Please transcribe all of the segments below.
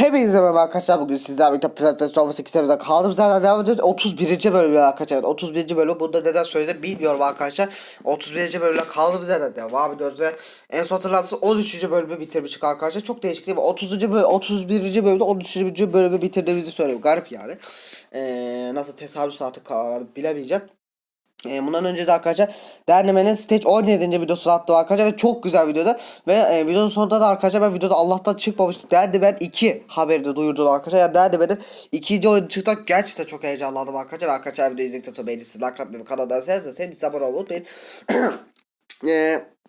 Hepinize merhaba arkadaşlar bugün sizlerle birlikte PlayStation 18 seviyede kaldığımız yerden devam ediyoruz 31. bölüm arkadaşlar 31. bölüm bunda neden söyledim bilmiyorum arkadaşlar 31. bölümle kaldığımız yerden devam ediyoruz ve en son hatırlarsın 13. bölümü bitirmiştik arkadaşlar çok değişik değil mi 30. bölüm 31. bölümde 13. bölümü bitirdiğimizi söylüyorum garip yani ee, nasıl tesadüf kal- bilemeyeceğim e, bundan önce de arkadaşlar Derneme'nin Stage 17. videosunu attım arkadaşlar ve çok güzel videoda ve e, videonun sonunda da arkadaşlar ben videoda Allah'tan çıkmamış Dernemen 2 haberi de duyurdum arkadaşlar. Yani Dernemen'in ikinci oyunu çıktı gerçekten çok heyecanlandım arkadaşlar. Arkadaşlar videoyu izledikten sonra beğenirsiniz. Like atmayı ve kanaldan sevdiyseniz sevdiyseniz abone olmayı unutmayın. Eee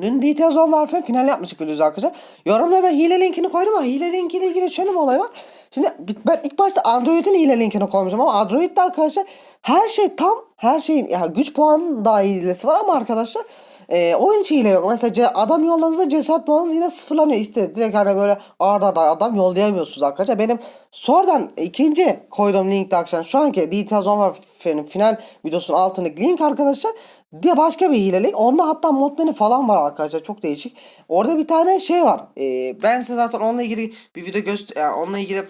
Dün Details on Warfare final yapmıştık biliyoruz arkadaşlar. Yorumlara ben hile linkini koydum ama hile linkiyle ilgili şöyle bir olay var. Şimdi ben ilk başta Android'in hile linkini koymuşum ama Android'de arkadaşlar her şey tam her şeyin yani güç puanı hilesi var ama arkadaşlar e, oyun hile yok. Mesela adam yolladığınızda cesaret puanınız yine sıfırlanıyor. İşte direkt hani böyle arda da adam yollayamıyorsunuz arkadaşlar. Benim sonradan ikinci koyduğum linkte arkadaşlar şu anki on Warfare'nin final videosunun altındaki link arkadaşlar diye başka bir hilelik. Onda hatta modmeni falan var arkadaşlar. Çok değişik. Orada bir tane şey var. Ee, ben size zaten onunla ilgili bir video göster yani onunla ilgili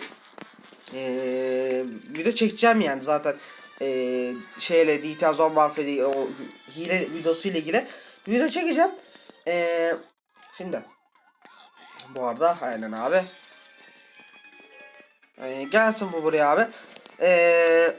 ee, video çekeceğim yani zaten ee, şeyle Details on Warfare o hile videosu ile ilgili bir video çekeceğim. Ee, şimdi bu arada aynen abi. Ee, gelsin bu buraya abi. Eee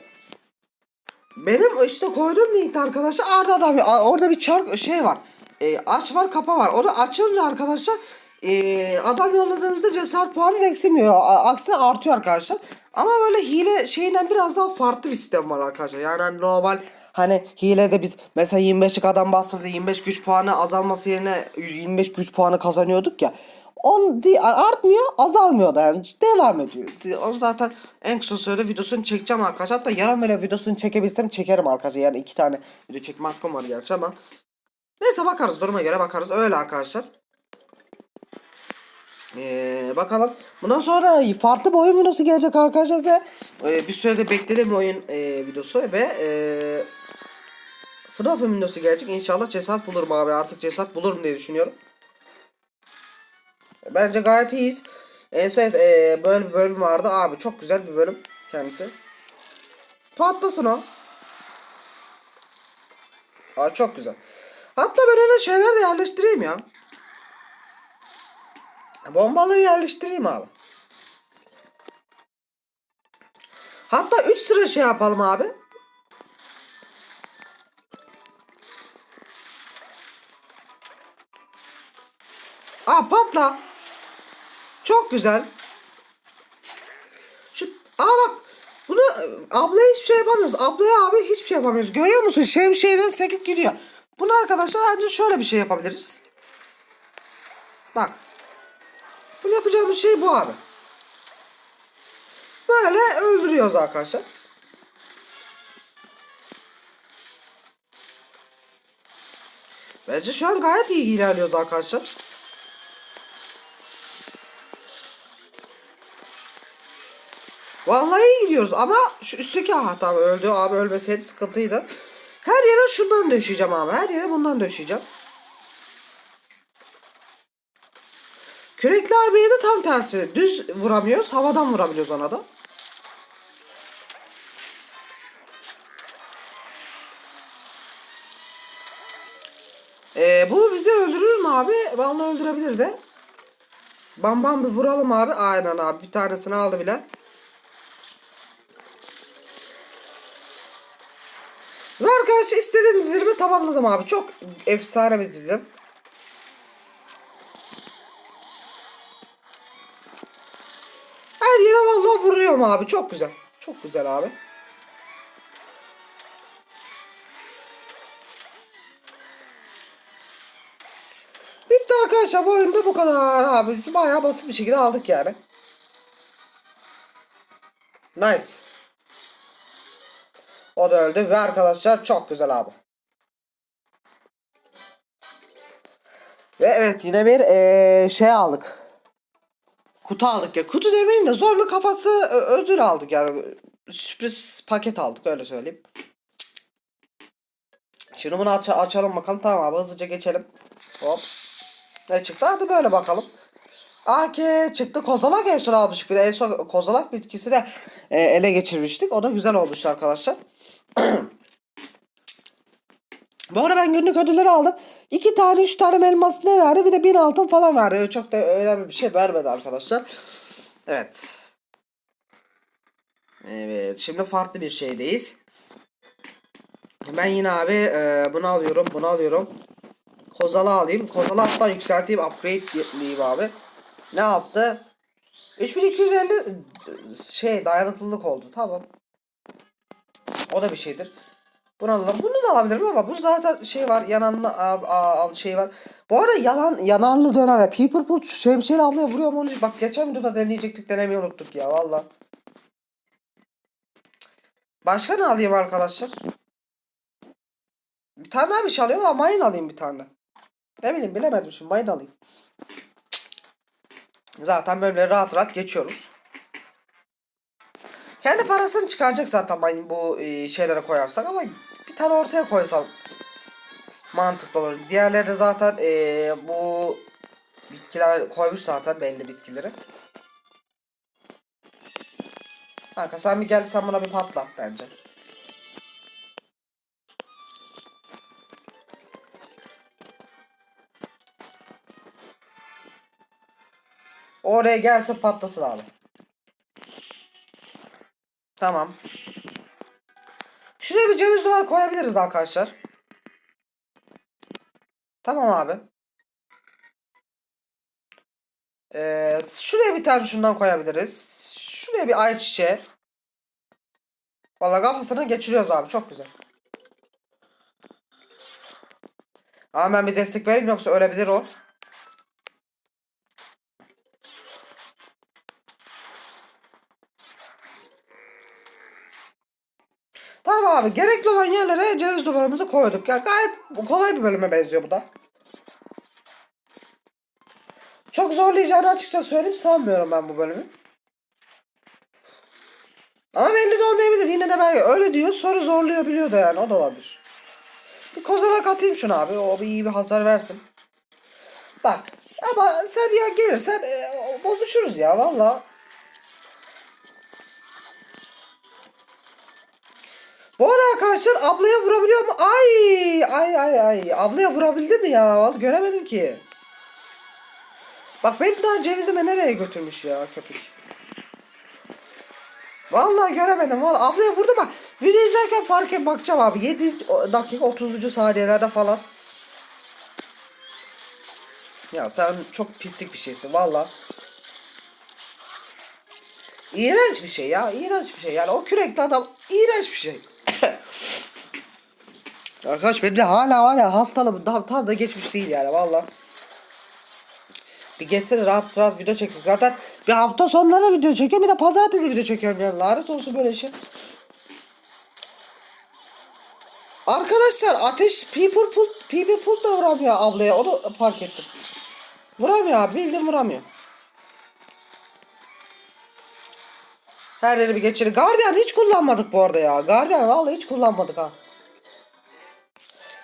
benim işte koyduğum linkte arkadaşlar Arda adam orada bir çark şey var. E, aç var kapa var. Onu açınca arkadaşlar e, adam yolladığınızda cesaret puanı eksilmiyor. Aksine artıyor arkadaşlar. Ama böyle hile şeyinden biraz daha farklı bir sistem var arkadaşlar. Yani hani normal hani hilede biz mesela 25'lik adam bastığımızda 25 güç puanı azalması yerine 25 güç puanı kazanıyorduk ya. On artmıyor, azalmıyor da yani devam ediyor. O zaten en kısa sürede videosunu çekeceğim arkadaşlar. Hatta yarın böyle videosunu çekebilsem çekerim arkadaşlar. Yani iki tane video çekme hakkım var gerçi ama. Neyse bakarız duruma göre bakarız. Öyle arkadaşlar. Ee, bakalım. Bundan sonra farklı bir oyun videosu gelecek arkadaşlar ve e, bir sürede beklediğim oyun e, videosu ve e, FNAF videosu gelecek. İnşallah cesaret bulurum abi. Artık cesaret bulurum diye düşünüyorum. Bence gayet iyiyiz. En son e, böyle bir bölüm vardı. Abi çok güzel bir bölüm kendisi. Patlasın o. Aa, çok güzel. Hatta ben öyle şeyler de yerleştireyim ya. Bombaları yerleştireyim abi. Hatta 3 sıra şey yapalım abi. Aa patla. Çok güzel. Şu aa bak bunu e, ablaya hiçbir şey yapamıyoruz. Ablaya abi hiçbir şey yapamıyoruz. Görüyor musun? Şemsiyeden sekip gidiyor. Bunu arkadaşlar ancak şöyle bir şey yapabiliriz. Bak. Yapacağımız şey bu abi. Böyle öldürüyoruz arkadaşlar. Bence şu an gayet iyi ilerliyoruz arkadaşlar. Vallahi iyi gidiyoruz ama şu üstteki ah tamam öldü abi ölmeseydi sıkıntıydı. Her yere şundan döşeyeceğim abi. Her yere bundan döşeyeceğim. Kürekli abiye de tam tersi. Düz vuramıyoruz. Havadan vurabiliyoruz ona da. Ee, bu bizi öldürür mü abi? Vallahi öldürebilir de. Bam bam bir vuralım abi. Aynen abi. Bir tanesini aldı bile. Ve arkadaşlar istediğim dizilimi tamamladım abi. Çok efsane bir dizi. Her yere vallahi vuruyorum abi. Çok güzel. Çok güzel abi. Bitti arkadaşlar bu oyunda bu kadar abi. Bayağı basit bir şekilde aldık yani. Nice. O da öldü ve arkadaşlar çok güzel abi. Ve evet yine bir eee, şey aldık. Kutu aldık ya. Kutu demeyeyim de zorlu kafası ö- ödül aldık yani. Sürpriz paket aldık öyle söyleyeyim. Şimdi bunu aç açalım bakalım. Tamam abi hızlıca geçelim. Hop. Ne çıktı? Hadi böyle bakalım. AK çıktı. Kozalak en son almıştık. Bir de en son kozalak bitkisi de e, ele geçirmiştik. O da güzel olmuş arkadaşlar. Bu arada ben günlük ödülleri aldım. İki tane, üç tane elmas ne verdi? Bir de bin altın falan verdi. Çok da önemli bir şey vermedi arkadaşlar. Evet. Evet. Şimdi farklı bir şeydeyiz. Ben yine abi e, bunu alıyorum. Bunu alıyorum. Kozala alayım. Kozala hatta yükselteyim. Upgrade diyeyim abi. Ne yaptı? 3250 şey dayanıklılık oldu. Tamam. O da bir şeydir. Alalım. Bunu da alabilirim ama bu zaten şey var. Yananlı şey var. Bu arada yalan yanarlı döner. People put şemsiyeyle ablaya vuruyor mu? Bak geçen videoda deneyecektik denemeyi unuttuk ya valla. Başka ne alayım arkadaşlar? Bir tane daha bir şey alayım ama mayın alayım bir tane. Ne bileyim bilemedim şimdi mayın alayım. Zaten böyle rahat rahat geçiyoruz. Kendi parasını çıkaracak zaten mayın bu e, şeylere koyarsak ama bir tane ortaya koysam mantıklı olur. Diğerleri de zaten e, bu bitkiler koymuş zaten belli bitkileri. Kanka sen bir gel sen buna bir patla bence. Oraya gelsin patlasın abi. Tamam. Şuraya bir ceviz duvar koyabiliriz arkadaşlar. Tamam abi. Ee, şuraya bir tane şundan koyabiliriz. Şuraya bir ayçiçeği. Vallahi kafasını geçiriyoruz abi. Çok güzel. Ama ben bir destek vereyim yoksa ölebilir o. Tamam abi gerekli olan yerlere ceviz duvarımızı koyduk. Ya gayet kolay bir bölüme benziyor bu da. Çok zorlayacağını açıkça söyleyeyim sanmıyorum ben bu bölümü. Ama belli de olmayabilir. Yine de belki öyle diyor sonra zorluyor biliyor da yani o da olabilir. Bir kozalak atayım şuna abi. O bir iyi bir hasar versin. Bak ama sen ya gelirsen e, bozuşuruz ya valla. Bu arada arkadaşlar ablaya vurabiliyor mu? Ay ay ay ay. Ablaya vurabildi mi ya? Vallahi göremedim ki. Bak beni daha cevizime nereye götürmüş ya köpek. Vallahi göremedim. Vallahi ablaya vurdu ama video izlerken fark bakacağım abi. 7 dakika 30. saniyelerde falan. Ya sen çok pislik bir şeysin valla. İğrenç bir şey ya. iğrenç bir şey. Yani o kürekli adam iğrenç bir şey. Arkadaş benim de hala var ya hastalığım tam, tam da geçmiş değil yani valla. Bir geçsene rahat rahat video çeksin. Zaten bir hafta sonları video çekiyorum bir de pazartesi video çekiyorum yani. Lanet olsun böyle şey. Arkadaşlar ateş people pull, people pull da vuramıyor ablaya onu fark ettim. Vuramıyor abi bildim vuramıyor. Her yeri bir geçirir. Guardian hiç kullanmadık bu arada ya. Guardian vallahi hiç kullanmadık ha.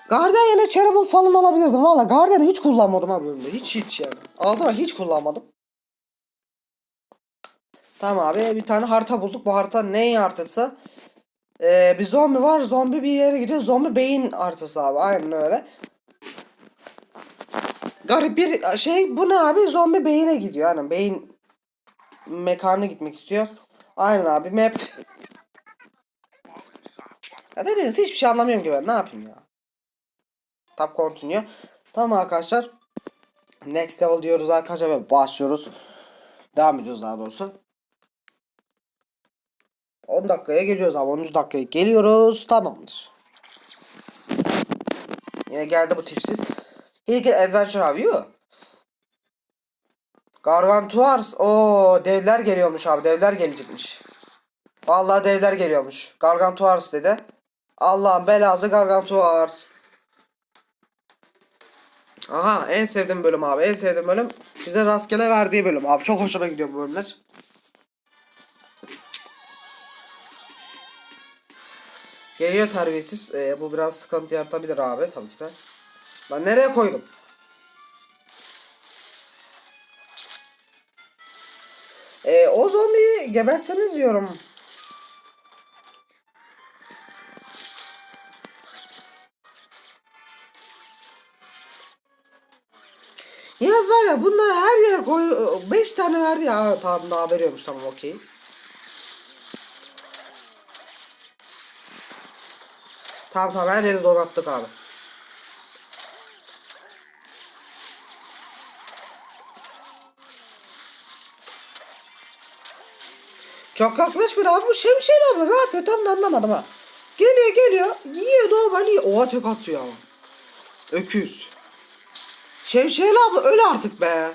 Guardian yine Chernobyl falan alabilirdim valla. Guardian'ı hiç kullanmadım abi bölümde. Hiç hiç yani. Aldım hiç kullanmadım. Tamam abi bir tane harita bulduk. Bu harita neyin haritası? Ee, bir zombi var. Zombi bir yere gidiyor. Zombi beyin haritası abi. Aynen öyle. Garip bir şey. Bu ne abi? Zombi beyine gidiyor. Aynen beyin mekanına gitmek istiyor. Aynen abi map. Ya dediniz hiçbir şey anlamıyorum ki ben. Ne yapayım ya? Tab continue. Tamam arkadaşlar. Next level diyoruz arkadaşlar ve başlıyoruz. Devam ediyoruz daha doğrusu. 10 dakikaya geliyoruz abi. 10. dakikaya geliyoruz. Tamamdır. Yine geldi bu tipsiz. Hilke Adventure Have. Gargantuars. o devler geliyormuş abi. Devler gelecekmiş. Vallahi devler geliyormuş. Gargantuars dedi. Allah'ın belası Gargantuars. Aha en sevdiğim bölüm abi. En sevdiğim bölüm bize rastgele verdiği bölüm abi. Çok hoşuma gidiyor bu bölümler. Geliyor terbiyesiz. Ee, bu biraz sıkıntı yaratabilir abi tabii ki de. Ben nereye koydum? E, o zombiyi geberseniz diyorum. Yaz var ya bunları her yere koy. 5 tane verdi ya. Tamam daha veriyormuş tamam okey. Tamam tamam her yeri donattık abi. Çok yaklaşmıyor abi. Bu Şemsiye abla ne yapıyor tam da anlamadım ha. Geliyor geliyor. Yiyor normal yiyor. Oha tek atıyor ama. Öküz. Şemsiye abla öl artık be.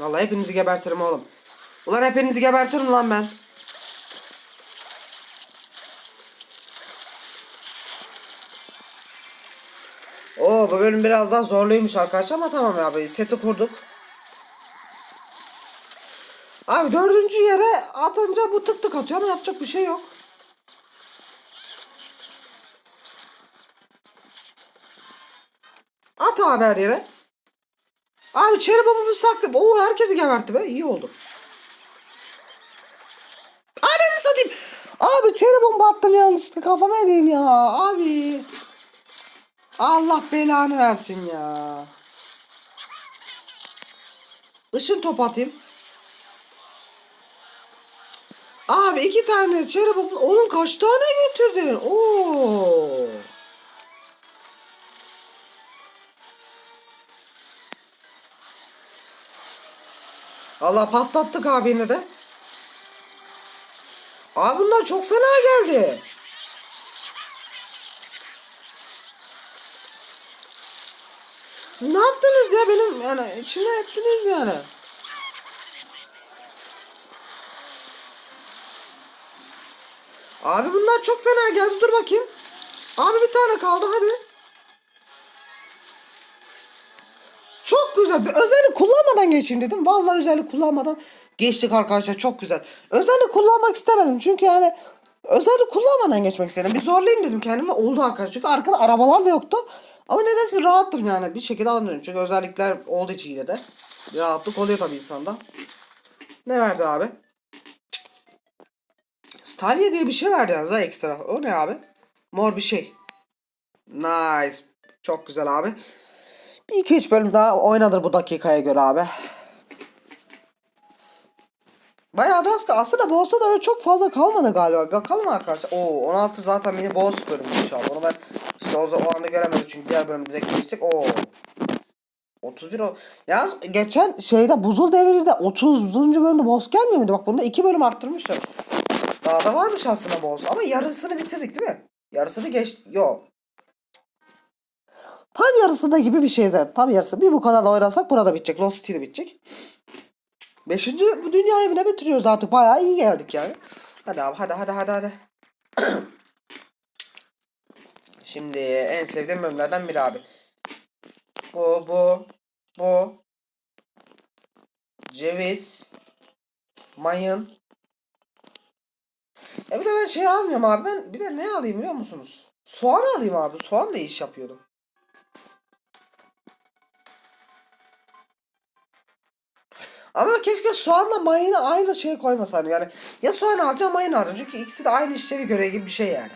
Vallahi hepinizi gebertirim oğlum. Ulan hepinizi gebertirim lan ben. Oo bu bölüm biraz daha zorluymuş arkadaşlar ama tamam abi seti kurduk. Abi dördüncü yere atınca bu tık tık atıyor ama yapacak bir şey yok. Abi her yere. Abi çeri babamı saklı. Oo herkesi gebertti be. İyi oldu. Ananı satayım. Abi çeri bomba attım yanlışlıkla kafama edeyim ya. Abi. Allah belanı versin ya. Işın top atayım. Abi iki tane bomba. Oğlum kaç tane götürdün? Oo. Allah patlattık abi yine de. Abi bunlar çok fena geldi. Siz ne yaptınız ya benim yani içime ettiniz yani. Abi bunlar çok fena geldi dur bakayım. Abi bir tane kaldı hadi. Bir özellik kullanmadan geçeyim dedim. Vallahi özellik kullanmadan geçtik arkadaşlar. Çok güzel. Özellik kullanmak istemedim. Çünkü yani özellik kullanmadan geçmek istedim. Bir zorlayayım dedim kendime. Oldu arkadaşlar. Çünkü arkada arabalar da yoktu. Ama nedense bir rahattım yani. Bir şekilde anlıyorum. Çünkü özellikler olduğu için yine de. Bir rahatlık oluyor tabii insanda. Ne verdi abi? Stalya diye bir şey verdi yalnız ha ekstra. O ne abi? Mor bir şey. Nice. Çok güzel abi. Bir iki üç bölüm daha oynadır bu dakikaya göre abi. Bayağı da az kaldı. Aslında boss'a da öyle çok fazla kalmadı galiba. Bakalım arkadaşlar. Oo 16 zaten mini boss bölümü inşallah. Onu ben işte o, o anda göremedim çünkü diğer bölümü direkt geçtik. Oo. 31 o. Yalnız geçen şeyde buzul devirde 30. bölümde boss gelmiyor muydu? Bak bunda 2 bölüm arttırmışlar. Daha da varmış aslında boss ama yarısını bitirdik değil mi? Yarısını geçti. Yok. Tam yarısında gibi bir şey zaten. Tam yarısı. Bir bu kadar da oynasak burada bitecek. Lost City'de bitecek. Beşinci bu dünyayı bile bitiriyoruz artık. Bayağı iyi geldik yani. Hadi abi hadi hadi hadi hadi. Şimdi en sevdiğim bölümlerden biri abi. Bu bu bu ceviz mayın e bir de ben şey almıyorum abi ben bir de ne alayım biliyor musunuz? Soğan alayım abi. Soğan da iş yapıyordu. Ama keşke soğanla mayını aynı şeye koymasaydım. Yani ya soğan alacağım mayın alacağım. Çünkü ikisi de aynı işlevi görevi gibi bir şey yani.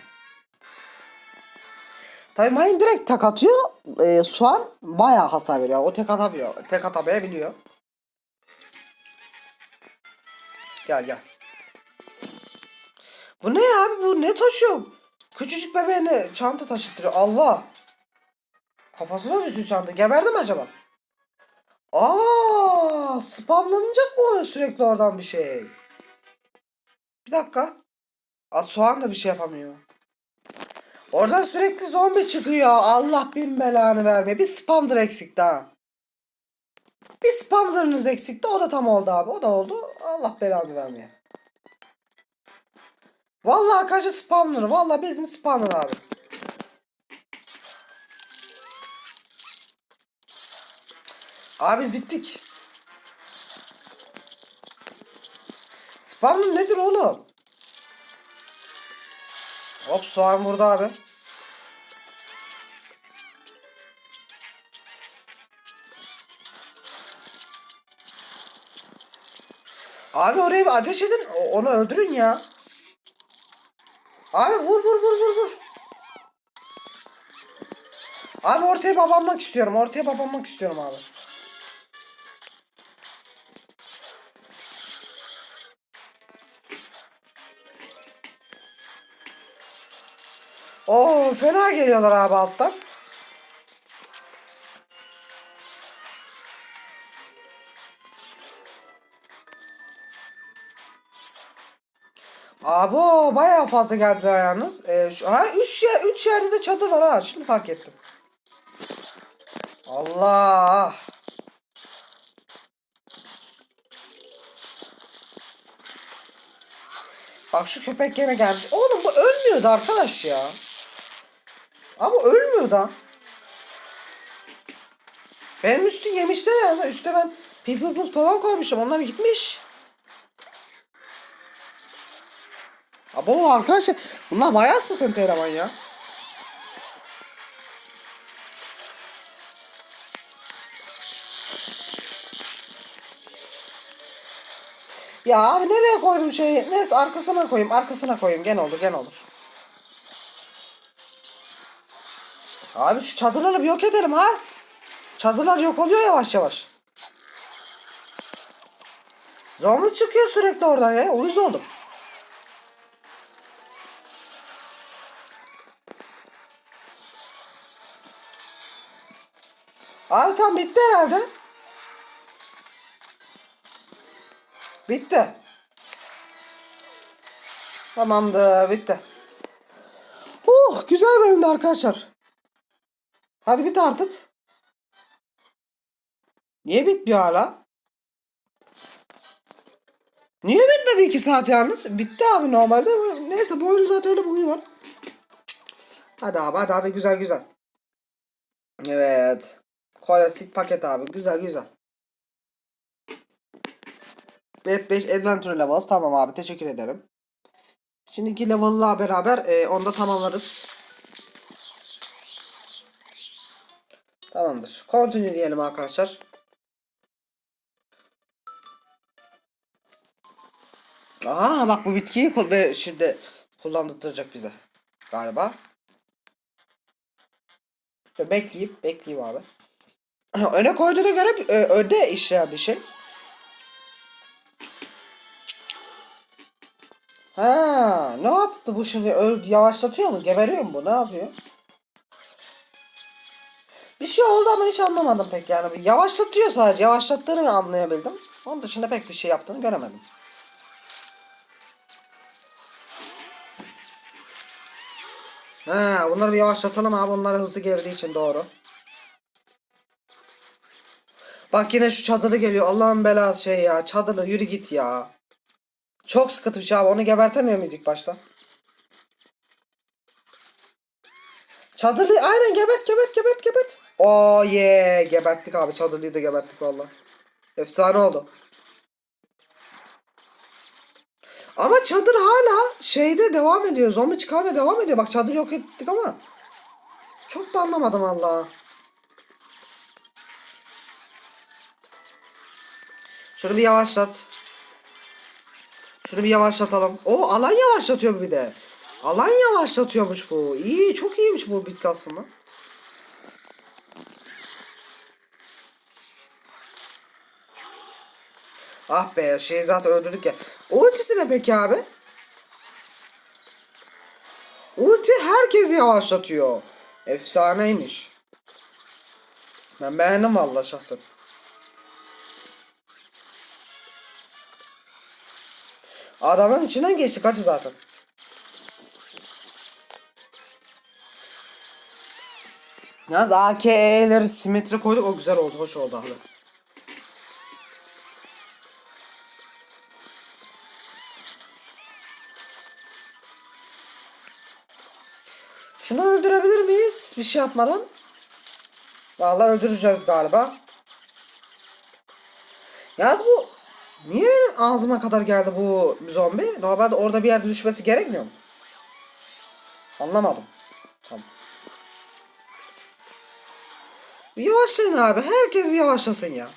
Tabii mayın direkt tek atıyor. Ee, soğan bayağı hasar veriyor. O tek atamıyor. Tek atamayabiliyor. Gel gel. Bu ne abi bu ne taşıyor? Küçücük bebeğine çanta taşıttırıyor. Allah. Kafasına düştü çanta. Geberdi mi acaba? Aa, spamlanacak mı sürekli oradan bir şey? Bir dakika. Aa, soğan da bir şey yapamıyor. Oradan sürekli zombi çıkıyor. Allah bin belanı verme. Bir spamdır eksikti ha. Bir spamdırınız eksikti. O da tam oldu abi. O da oldu. Allah belanı vermeye. Vallahi arkadaşlar spamlar. Vallahi bildiğin spamlar abi. Abi biz bittik. Spamlı nedir oğlum? Hop soğan vurdu abi. Abi oraya bir ateş edin. Onu öldürün ya. Abi vur vur vur vur vur. Abi ortaya babanmak istiyorum. Ortaya babanmak istiyorum abi. Oo fena geliyorlar abi alttan. Abi o bayağı fazla geldiler yalnız. Ee, şu, ha 3 yer, üç yerde de çadır var ha. Şimdi fark ettim. Allah. Bak şu köpek gene geldi. Oğlum bu ölmüyordu arkadaş ya. Ama ölmüyor da. Benim üstü yemişler ya. Üste ben people boost falan koymuşum. Onlar gitmiş. Abo arkadaşlar bunlar bayağı sıkıntı eleman ya. Ya abi nereye koydum şeyi? Neyse arkasına koyayım, arkasına koyayım. Gene olur, gene olur. Abi şu çadırları bir yok edelim ha. Çadırlar yok oluyor yavaş yavaş. Zombi çıkıyor sürekli oradan ya. Uyuz oldum. Abi tam bitti herhalde. Bitti. Tamamdır bitti. Oh güzel bölümdü arkadaşlar. Hadi bit artık. Niye bitmiyor hala? Niye bitmedi 2 saat yalnız? Bitti abi normalde. Neyse bu oyunun zaten öyle bir huyu var. Hadi abi hadi hadi güzel güzel. Evet. Klasik paket abi. Güzel güzel. Bet 5 Adventure Levels. Tamam abi teşekkür ederim. Şimdiki level'la beraber e, onu da tamamlarız. Tamamdır. Continue diyelim arkadaşlar. Aa bak bu bitkiyi şimdi kullandıracak bize. Galiba. Bekleyeyim. Bekleyeyim abi. Öne koyduğuna göre öde işleyen bir şey. Ha, ne yaptı bu şimdi? Öl yavaşlatıyor mu? Geberiyor mu bu? Ne yapıyor? Bir şey oldu ama hiç anlamadım pek yani. Yavaşlatıyor sadece. Yavaşlattığını anlayabildim. Onun dışında pek bir şey yaptığını göremedim. Ha, bunları bir yavaşlatalım abi. Bunlara hızlı geldiği için doğru. Bak yine şu çadırı geliyor. Allah'ın belası şey ya. Çadırı yürü git ya. Çok sıkıntı bir şey abi. Onu gebertemiyor muyuz ilk başta? Çadırlı aynen gebert gebert gebert gebert. Oo ye geberttik abi. Çadırlıyı da geberttik valla. Efsane oldu. Ama çadır hala şeyde devam ediyor. Zombi çıkarmaya devam ediyor. Bak çadır yok ettik ama. Çok da anlamadım valla. Şunu bir yavaşlat. Şunu bir yavaşlatalım. O alan yavaşlatıyor bir de. Alan yavaşlatıyormuş bu. İyi çok iyiymiş bu bitki aslında. Ah be şey zaten öldürdük ya. Ultisi ne peki abi? Ulti herkesi yavaşlatıyor. Efsaneymiş. Ben beğendim vallahi şahsen. Adamın içinden geçtik hacı zaten. Yalnız AKE'leri simetri koyduk o güzel oldu hoş oldu abi. Miyiz bir şey atmadan? Vallahi öldüreceğiz galiba. Yalnız bu niye benim ağzıma kadar geldi bu zombi? Normalde orada bir yerde düşmesi gerekmiyor mu? Anlamadım. Tamam. Bir yavaşlayın abi. Herkes bir yavaşlasın ya.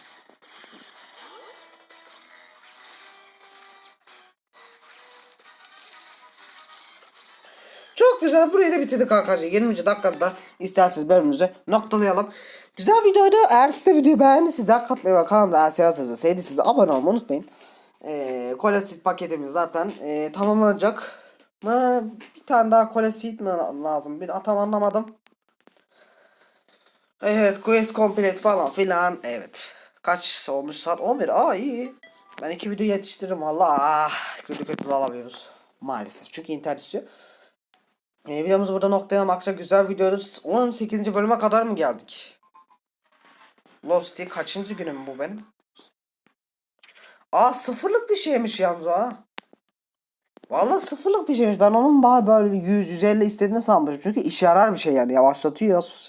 Güzel. Burayı da bitirdik arkadaşlar. 20. dakikada isterseniz bölümümüzü noktalayalım. Güzel videoydu. Eğer siz de videoyu beğendiyseniz like atmayı ve kanalda eğer seviyorsanız sevdiyseniz abone olmayı unutmayın. Ee, paketimiz zaten ee, tamamlanacak. Mı? Bir tane daha Kolesit mi lazım? Bir tam anlamadım. Evet quest complete falan filan. Evet. Kaç olmuş saat? 11. Aa iyi. Ben iki video yetiştiririm valla. Ah, kötü kötü alamıyoruz. Maalesef. Çünkü internet istiyor. E, videomuzu burada noktaya maksa güzel videoyoruz. 18. bölüme kadar mı geldik? Lost City kaçıncı günüm bu benim? Aa sıfırlık bir şeymiş yalnız ha. Valla sıfırlık bir şeymiş. Ben onun bana böyle bir 100 150 istediğini sanmışım. Çünkü işe yarar bir şey yani. Yavaşlatıyor.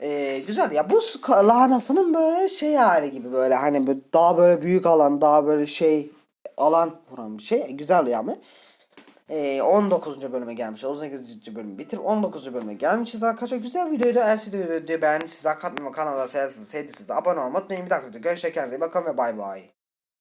Ee, güzel ya bu lahanasının böyle şey hali gibi böyle hani böyle daha böyle büyük alan daha böyle şey alan vuran bir şey güzel yani. Ee, 19. bölüme gelmiş. 18. bölümü bitir. 19. bölüme gelmişiz arkadaşlar. Güzel videoydu. Eğer siz de videoyu beğendiyseniz, kanala seversiniz, sevdiyseniz abone olmayı unutmayın. Bir dakika görüşürüz. Kendinize iyi bakın ve bay bay.